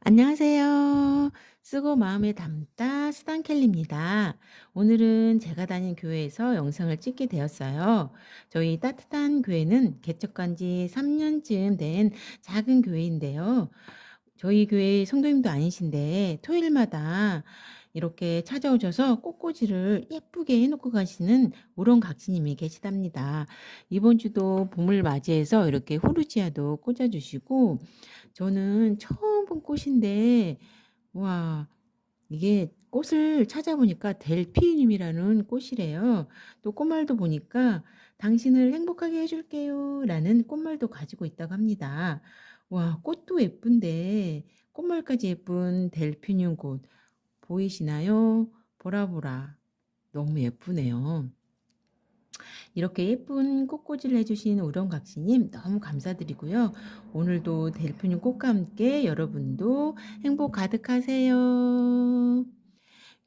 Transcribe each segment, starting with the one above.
안녕하세요. 쓰고 마음에 담다 수단켈리입니다. 오늘은 제가 다닌 교회에서 영상을 찍게 되었어요. 저희 따뜻한 교회는 개척한 지 3년쯤 된 작은 교회인데요. 저희 교회 성도님도 아니신데 토요일마다 이렇게 찾아오셔서 꽃꽂이를 예쁘게 해 놓고 가시는 우렁 각시님이 계시답니다. 이번 주도 봄을 맞이해서 이렇게 후르지아도 꽂아 주시고 저는 처음 본 꽃인데 와 이게 꽃을 찾아보니까 델피늄이라는 꽃이래요. 또 꽃말도 보니까 "당신을 행복하게 해 줄게요."라는 꽃말도 가지고 있다고 합니다. 와 꽃도 예쁜데 꽃말까지 예쁜 델피늄 꽃 보이시나요? 보라보라. 너무 예쁘네요. 이렇게 예쁜 꽃꽂이를 해 주신 우렁각시님 너무 감사드리고요. 오늘도 델피늄 꽃과 함께 여러분도 행복 가득하세요.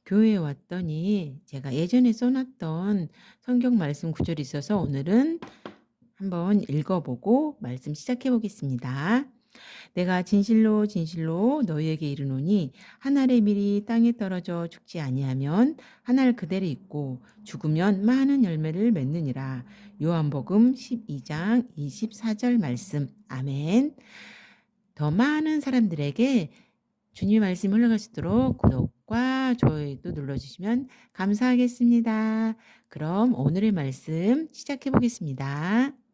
교회에 왔더니 제가 예전에 써 놨던 성경 말씀 구절이 있어서 오늘은 한번 읽어 보고 말씀 시작해 보겠습니다. 내가 진실로 진실로 너희에게 이르노니 한 알의 밀이 땅에 떨어져 죽지 아니하면 한 알 그대로 있고 죽으면 많은 열매를 맺느니라. 요한복음 12장 24절 말씀. 아멘. 더 많은 사람들에게 주님의 말씀이 흘러갈 수 있도록 구독과 좋아요도 눌러주시면 감사하겠습니다. 그럼 오늘의 말씀 시작해 보겠습니다.